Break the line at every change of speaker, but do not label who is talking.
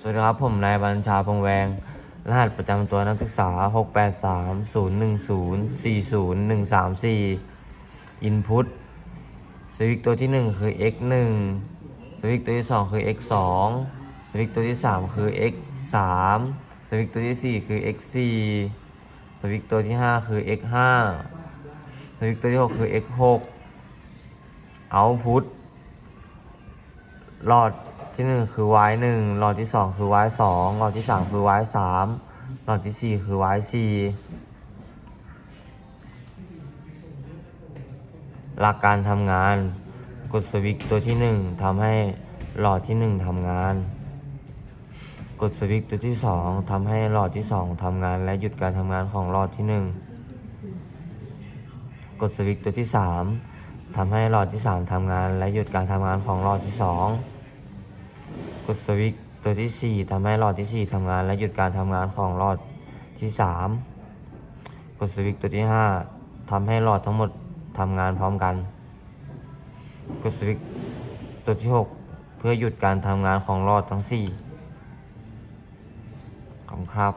สวัสดีครับ ผมนายบัญชาพงแวง รหัสประจำตัวนักศึกษา 683-010-40134 Input สวิตช์ตัวที่ 1 คือ x 1สวิตช์ตัวที่ 2 คือ x 2สวิตช์ตัวที่ 3 คือ x 3สวิตช์ตัวที่ 4 คือ x 4สวิตช์ตัวที่ 5 คือ x 5สวิตช์ตัวที่ 6 คือ x 6 Output หลอด ที่หนึ่งคือ y หนึ่งหลอดที่สองคือ y สองหลอดที่สามคือ y สามหลอดที่สี่คือ y สี่หลักการทำงาน กดสวิตช์ตัวที่หนึ่งทำให้หลอดที่หนึ่งทำงาน กดสวิตช์ตัวที่สองทำให้หลอดที่สองทำงาน และหยุดการทำงานของหลอดที่หนึ่งกดสวิตช์ตัวที่สามทำให้หลอดที่สามทำงาน และหยุดการทำงานของหลอดที่สอง กดสวิตช์ตัวที่สี่ทำให้หลอดที่สี่ทำงาน และหยุดการทำงานของหลอดที่สามกดสวิตช์ตัวที่ห้าทำให้หลอดทั้งหมดทำงานพร้อมกัน กดสวิตช์ตัวที่หกเพื่อหยุดการทำงานของหลอดทั้งสี่ขอบคุณครับ